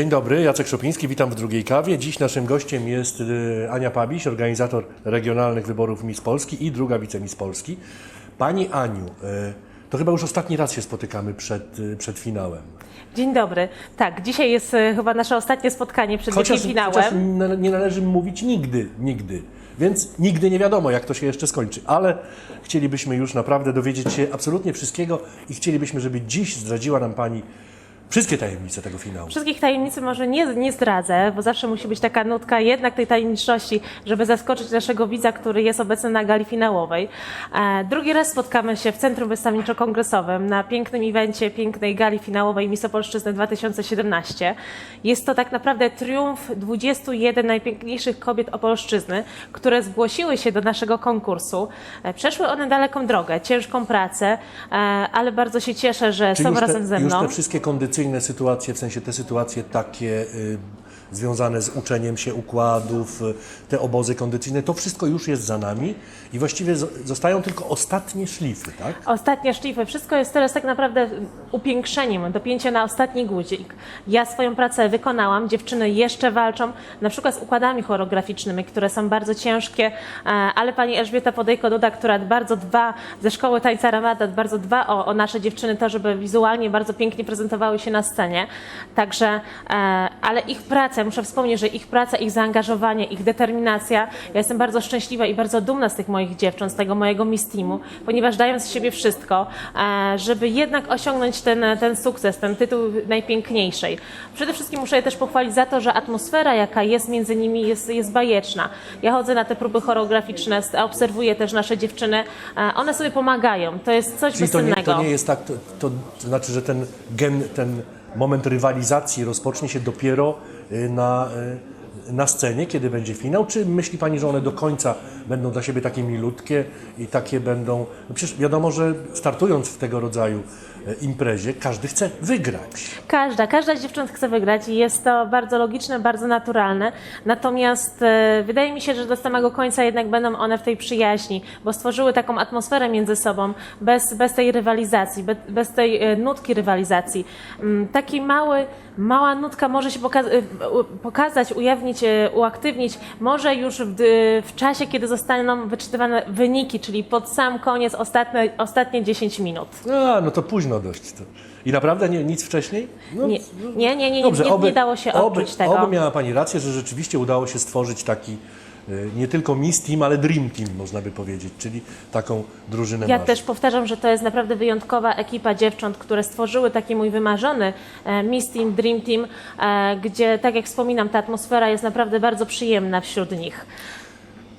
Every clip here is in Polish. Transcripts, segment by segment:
Dzień dobry, Jacek Szopiński, witam w drugiej kawie. Dziś naszym gościem jest y, Ania Pabiś, organizator regionalnych wyborów Miss Polski i druga wicemis Polski. Pani Aniu, y, to chyba już ostatni raz się spotykamy przed, y, przed finałem. Dzień dobry. Tak, dzisiaj jest chyba nasze ostatnie spotkanie przed Chociaż, finałem. chociaż nie należy mówić nigdy, nigdy. Więc nigdy nie wiadomo, jak to się jeszcze skończy. Ale chcielibyśmy już naprawdę dowiedzieć się absolutnie wszystkiego i chcielibyśmy, żeby dziś zdradziła nam Pani wszystkie tajemnice tego finału. Wszystkich tajemnicy może nie, nie zdradzę, bo zawsze musi być taka nutka jednak tej tajemniczości, żeby zaskoczyć naszego widza, który jest obecny na gali finałowej. E, drugi raz spotkamy się w Centrum Wystawniczo-Kongresowym na pięknym evencie, pięknej gali finałowej Miss Opolszczyzny 2017. Jest to tak naprawdę triumf 21 najpiękniejszych kobiet Opolszczyzny, które zgłosiły się do naszego konkursu. E, przeszły one daleką drogę, ciężką pracę, e, ale bardzo się cieszę, że są już razem te, ze już mną. te wszystkie kondycyjne sytuacje, w sensie te sytuacje takie y, związane z uczeniem się układów, y, te obozy kondycyjne, to wszystko już jest za nami i właściwie zo- zostają tylko ostatnie szlify, tak? Ostatnie szlify, wszystko jest teraz tak naprawdę upiększeniem, dopięcie na ostatni guzik. Ja swoją pracę wykonałam, dziewczyny jeszcze walczą, na przykład z układami choreograficznymi, które są bardzo ciężkie, e, ale pani Elżbieta Podejko-Duda, która bardzo dba ze szkoły tańca Ramada, bardzo dba o, o nasze dziewczyny, to żeby wizualnie bardzo pięknie prezentowały się na scenie. Także, e, ale ich praca, muszę wspomnieć, że ich praca, ich zaangażowanie, ich determinacja, ja jestem bardzo szczęśliwa i bardzo dumna z tych moich dziewcząt, z tego mojego Miss Teamu, ponieważ dają z siebie wszystko, e, żeby jednak osiągnąć ten, ten sukces, ten tytuł najpiękniejszej. Przede wszystkim muszę je też pochwalić za to, że atmosfera, jaka jest między nimi, jest, jest bajeczna. Ja chodzę na te próby choreograficzne, obserwuję też nasze dziewczyny, e, one sobie pomagają. To jest coś Czyli to nie, bezcennego. to nie jest tak, to, to, znaczy, że ten gen, ten moment rywalizacji rozpocznie się dopiero na, y, na scenie, kiedy będzie finał, czy myśli Pani, że one do końca będą dla siebie takie milutkie i takie będą, no przecież wiadomo, że startując w tego rodzaju y, imprezie, każdy chce wygrać. Każda, każda z dziewcząt chce wygrać i jest to bardzo logiczne, bardzo naturalne. Natomiast e, wydaje mi się, że do samego końca jednak będą one w tej przyjaźni, bo stworzyły taką atmosferę między sobą, bez, bez tej rywalizacji, bez, bez tej e, nutki rywalizacji. Mm, Taki mały, mała nutka może się poka- e, pokazać, ujawnić, e, uaktywnić, może już w, w czasie, kiedy zostaną wyczytywane wyniki, czyli pod sam koniec, ostatnie, ostatnie 10 minut. A, no to późno dość. To. I naprawdę nie, nic wcześniej? No, Nie, nie, nie, nie, Dobrze, nie, oby, nie dało się oby, odczuć tego. Oby miała Pani rację, że rzeczywiście udało się stworzyć taki nie tylko Miss Team, ale Dream Team, można by powiedzieć, czyli taką drużynę Ja marzeń. też powtarzam, że to jest naprawdę wyjątkowa ekipa dziewcząt, które stworzyły taki mój wymarzony e, Miss Team, Dream Team, e, gdzie, tak jak wspominam, ta atmosfera jest naprawdę bardzo przyjemna wśród nich.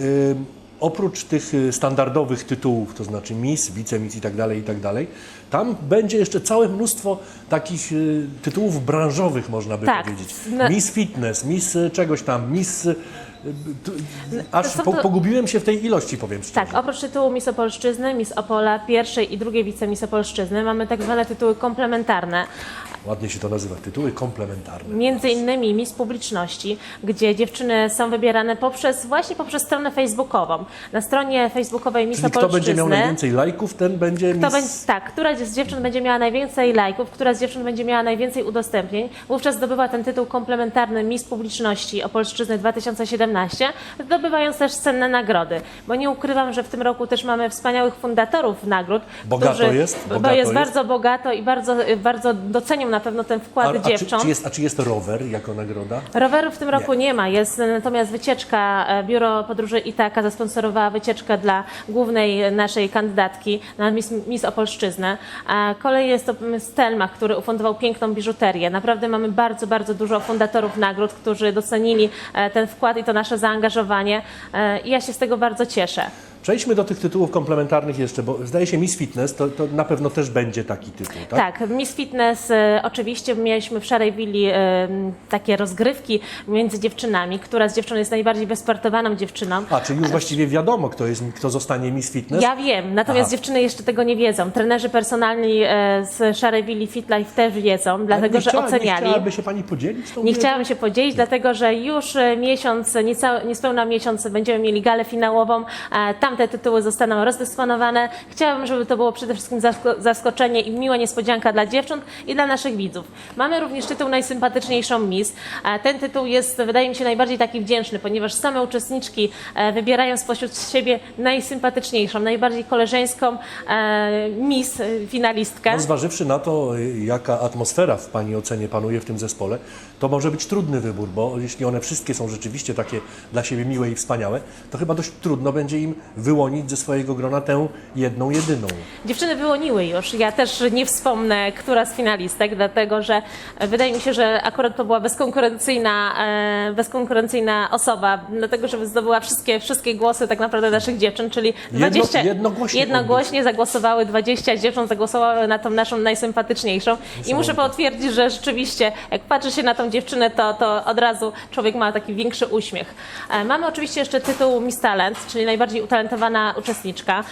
Y, oprócz tych y, standardowych tytułów, to znaczy Miss, Wicemiss i tak dalej, i tak dalej, tam będzie jeszcze całe mnóstwo takich y, tytułów branżowych, można by Tak. powiedzieć. No- Miss Fitness, Miss y, czegoś tam, Miss... y, tu- Aż po, pogubiłem się w tej ilości, powiem szczerze. Tak, oprócz tytułu Miss Opolszczyzny, Miss Opola pierwszej i drugiej wicemiss Opolszczyzny mamy tak zwane tytuły komplementarne. Ładnie się to nazywa, tytuły komplementarne. Między innymi Miss Publiczności, gdzie dziewczyny są wybierane poprzez, właśnie poprzez stronę facebookową. Na stronie facebookowej Miss Czyli kto będzie miał najwięcej lajków, ten będzie Kto Miss... będzie, tak, która z dziewczyn będzie miała najwięcej lajków, która z dziewczyn będzie miała najwięcej udostępnień, wówczas zdobywa ten tytuł komplementarny Miss Publiczności Opolszczyzny 2017, zdobywając też cenne nagrody. Bo nie ukrywam, że w tym roku też mamy wspaniałych fundatorów nagród. Bogato którzy, jest? Bo Bogato jest, jest? bardzo bogato i bardzo, bardzo docenią na pewno ten wkład A, a, czy, dziewcząt. czy, jest, a czy jest rower jako nagroda? Rowerów w tym roku nie. ma, jest natomiast wycieczka, e, Biuro Podróży Itaka zasponsorowała wycieczkę dla głównej naszej kandydatki na Miss, Miss Opolszczyznę. A kolej jest to Stelmach, który ufundował piękną biżuterię. Naprawdę mamy bardzo, bardzo dużo fundatorów nagród, którzy docenili e, ten wkład i to nasze zaangażowanie E, i ja się z tego bardzo cieszę. Przejdźmy do tych tytułów komplementarnych jeszcze, bo zdaje się Miss Fitness to, to na pewno też będzie taki tytuł, tak? Tak, Miss Fitness e, oczywiście mieliśmy w Szarej Willi e, takie rozgrywki między dziewczynami, która z dziewczyn jest najbardziej wysportowaną dziewczyną. A, czyli już właściwie wiadomo, kto, jest, kto zostanie Miss Fitness? Ja wiem, natomiast Aha. dziewczyny jeszcze tego nie wiedzą. Trenerzy personalni e, z Szarej Willi Fit Life też wiedzą, dlatego nie że chciała- oceniali. Nie chciałaby się Pani podzielić tą Nie wiedzą? chciałam się podzielić, dlatego że już miesiąc, niespełna miesiąc będziemy mieli galę finałową. E, Tam tamte tytuły zostaną rozdysponowane. Chciałabym, żeby to było przede wszystkim zasko- zaskoczenie i miła niespodzianka dla dziewcząt i dla naszych widzów. Mamy również tytuł najsympatyczniejszą Miss. A Ten tytuł jest, wydaje mi się, najbardziej taki wdzięczny, ponieważ same uczestniczki e, wybierają spośród siebie najsympatyczniejszą, najbardziej koleżeńską e, Miss, e, finalistkę. No, zważywszy na to, jaka atmosfera w Pani ocenie panuje w tym zespole, to może być trudny wybór, bo jeśli one wszystkie są rzeczywiście takie dla siebie miłe i wspaniałe, to chyba dość trudno będzie im wyłonić ze swojego grona tę jedną, jedyną. Dziewczyny wyłoniły już. Ja też nie wspomnę, która z finalistek, dlatego że wydaje mi się, że akurat to była bezkonkurencyjna, e, bezkonkurencyjna osoba, dlatego że zdobyła wszystkie, wszystkie głosy tak naprawdę naszych dziewczyn, czyli Jedno- 20, jednogłośnie jednogłośnie zagłosowały 20 dziewcząt, zagłosowały na tą naszą najsympatyczniejszą. I muszę potwierdzić, że rzeczywiście, jak patrzy się na tą dziewczynę, to, to od razu człowiek ma taki większy uśmiech. E, Mamy oczywiście jeszcze tytuł Miss Talent, czyli najbardziej utalentowana uczestniczka.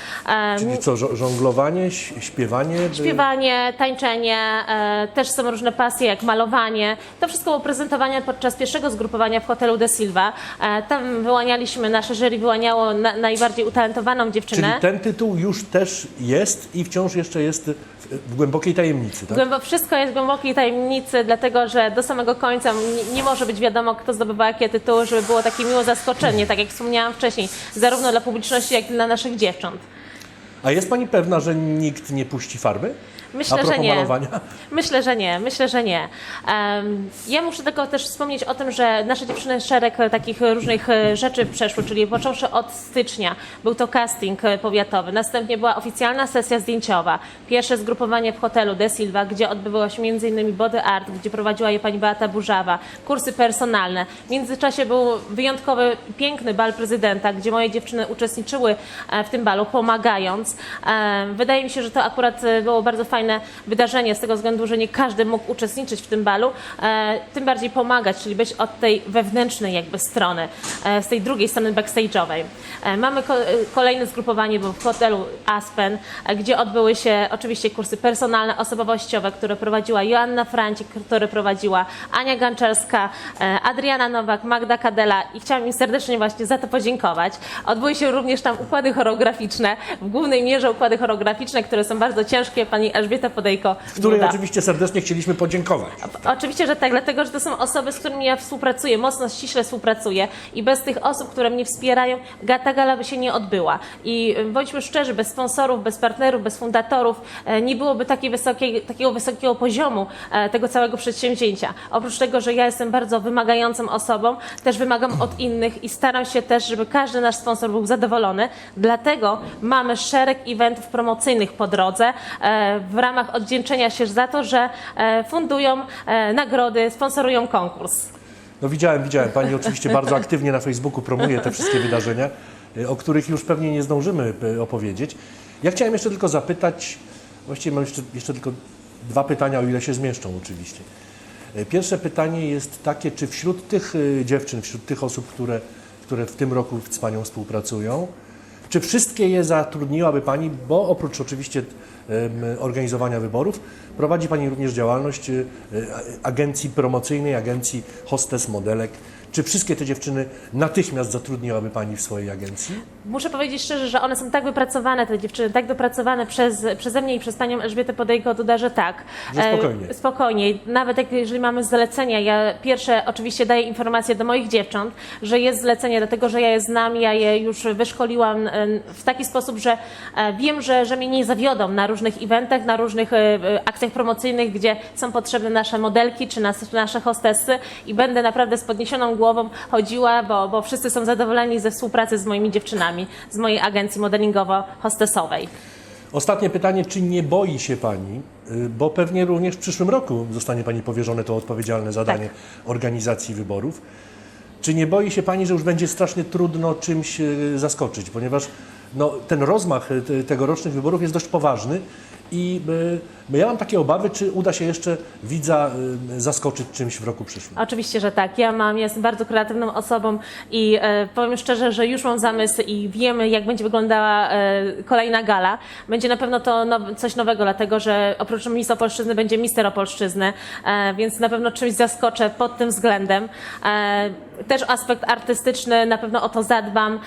Czyli co, żo- żonglowanie, śpiewanie? Śpiewanie, tańczenie, e, też są różne pasje jak malowanie. To wszystko było prezentowane podczas pierwszego zgrupowania w hotelu De Silva. E, tam wyłanialiśmy, nasze jury wyłaniało na, najbardziej utalentowaną Czyli dziewczynę. ten tytuł już też jest i wciąż jeszcze jest w, w głębokiej tajemnicy, tak? Głębo, wszystko jest w głębokiej tajemnicy, dlatego że do samego końca nie, nie może być wiadomo, kto zdobywa jakie tytuły, żeby było takie miłe zaskoczenie, tak jak wspomniałam wcześniej, zarówno dla publiczności, jak dla naszych dziewcząt. A jest Pani pewna, że nikt nie puści farby? Myślę, że nie. malowania? Myślę, że nie. Myślę, że nie. Em, ja muszę tylko też wspomnieć o tym, że nasze dziewczyny szereg takich różnych e, rzeczy przeszły, czyli począwszy od stycznia był to casting e, powiatowy, następnie była oficjalna sesja zdjęciowa, pierwsze zgrupowanie w hotelu De Silva, gdzie odbywało się m.in. body art, gdzie prowadziła je pani Beata Burzawa, kursy personalne. W międzyczasie był wyjątkowy, piękny bal prezydenta, gdzie moje dziewczyny uczestniczyły e, w tym balu, pomagając. E, Wydaje mi się, że to akurat było bardzo fajne wydarzenie z tego względu, że nie każdy mógł uczestniczyć w tym balu, e, tym bardziej pomagać, czyli być od tej wewnętrznej jakby strony, e, z tej drugiej strony backstage'owej. E, Mamy ko- kolejne zgrupowanie było w hotelu Aspen, gdzie odbyły się oczywiście kursy personalne, osobowościowe, które prowadziła Joanna Francik, które prowadziła Ania Ganczarska, e, Adriana Nowak, Magda Kadela i chciałam im serdecznie właśnie za to podziękować. Odbyły się również tam układy choreograficzne, w głównej mierze układy choreograficzne, które są bardzo ciężkie. Pani Elżbieta Podejko. Której Duda. oczywiście serdecznie chcieliśmy podziękować. Oczywiście, że tak, dlatego że to są osoby, z którymi ja współpracuję, mocno ściśle współpracuję i bez tych osób, które mnie wspierają, ta gala by się nie odbyła. I y, bądźmy szczerzy, bez sponsorów, bez partnerów, bez fundatorów e, nie byłoby takiej wysokiej, takiego wysokiego poziomu e, tego całego przedsięwzięcia. Oprócz tego, że ja jestem bardzo wymagającą osobą, też wymagam od innych i staram się też, żeby każdy nasz sponsor był zadowolony. Dlatego mamy szereg eventów promocyjnych po drodze e, w ramach oddzięczenia się za to, że e, fundują e, nagrody, sponsorują konkurs. No widziałem, widziałem. Pani oczywiście bardzo aktywnie na Facebooku promuje te wszystkie wydarzenia, y, o których już pewnie nie zdążymy opowiedzieć. Ja chciałem jeszcze tylko zapytać, właściwie mam jeszcze, jeszcze tylko dwa pytania, o ile się zmieszczą oczywiście. Pierwsze pytanie jest takie, czy wśród tych dziewczyn, wśród tych osób, które, które w tym roku z Panią współpracują, czy wszystkie je zatrudniłaby Pani, bo oprócz oczywiście organizowania wyborów, prowadzi Pani również działalność y, y, agencji promocyjnej, agencji hostes, modelek. Czy wszystkie te dziewczyny natychmiast zatrudniłaby Pani w swojej agencji? Muszę powiedzieć szczerze, że one są tak wypracowane, te dziewczyny, tak dopracowane przez, przeze mnie i przez panią Elżbietę Podejko Duda, że tak. Że spokojnie. E, spokojnie. Nawet jak, jeżeli mamy zlecenia, ja pierwsze oczywiście daję informacje do moich dziewcząt, że jest zlecenie, dlatego że ja je znam, ja je już wyszkoliłam e, w taki sposób, że e, wiem, że, że mnie nie zawiodą na różnych eventach, na różnych e, akcjach promocyjnych, gdzie są potrzebne nasze modelki czy nas, nasze hostessy i będę naprawdę z podniesioną głową chodziła, bo, bo wszyscy są zadowoleni ze współpracy z moimi dziewczynami, z mojej agencji modelingowo-hostesowej. Ostatnie pytanie, czy nie boi się Pani, y, bo pewnie również w przyszłym roku zostanie Pani powierzone to odpowiedzialne zadanie organizacji wyborów. Czy nie boi się Pani, że już będzie strasznie trudno czymś y, zaskoczyć, ponieważ no, ten rozmach y, te- tegorocznych wyborów jest dość poważny i Ja mam takie obawy, czy uda się jeszcze widza y, zaskoczyć czymś w roku przyszłym. Oczywiście, że tak. Ja mam, jestem bardzo kreatywną osobą i e, powiem szczerze, że już mam zamysł i wiemy, jak będzie wyglądała e, kolejna gala. Będzie na pewno to coś nowego, dlatego że oprócz Miss Opolszczyzny będzie Mister Opolszczyzny, e, więc na pewno czymś zaskoczę pod tym względem. Też aspekt artystyczny, na pewno o to zadbam.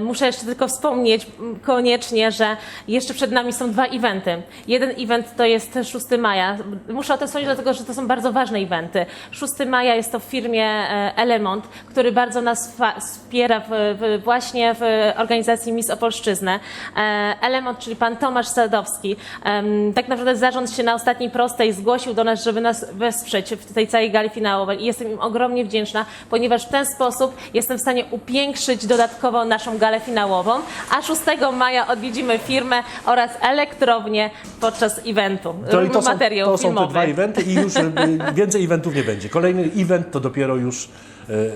Muszę jeszcze tylko wspomnieć koniecznie, że jeszcze przed nami są dwa eventy. Jeden event to jest 6 maja. Muszę o tym wspomnieć, dlatego że to są bardzo ważne eventy. 6 maja jest to w firmie e, Element, który bardzo nas wspiera w, w, właśnie w organizacji Miss Opolszczyznę. E, Element, czyli pan Tomasz Sadowski, tak naprawdę zarząd się na ostatniej prostej zgłosił do nas, żeby nas wesprzeć w tej całej gali finałowej i jestem im ogromnie wdzięczna, ponieważ w ten sposób jestem w stanie upiększyć dodatkowo naszą galę finałową, a 6 maja odwiedzimy firmę oraz elektrownię podczas eventu. To, i to, są, materiał to są te dwa eventy i już y, więcej eventów nie będzie. Kolejny event to dopiero już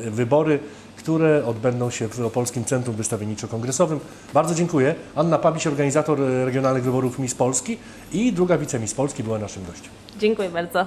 y, wybory, które odbędą się w Opolskim Centrum Wystawienniczo-Kongresowym. Bardzo dziękuję. Anna Pabiś, organizator y, regionalnych wyborów Miss Polski i druga wicemiss Polski była naszym gościem. Dziękuję bardzo.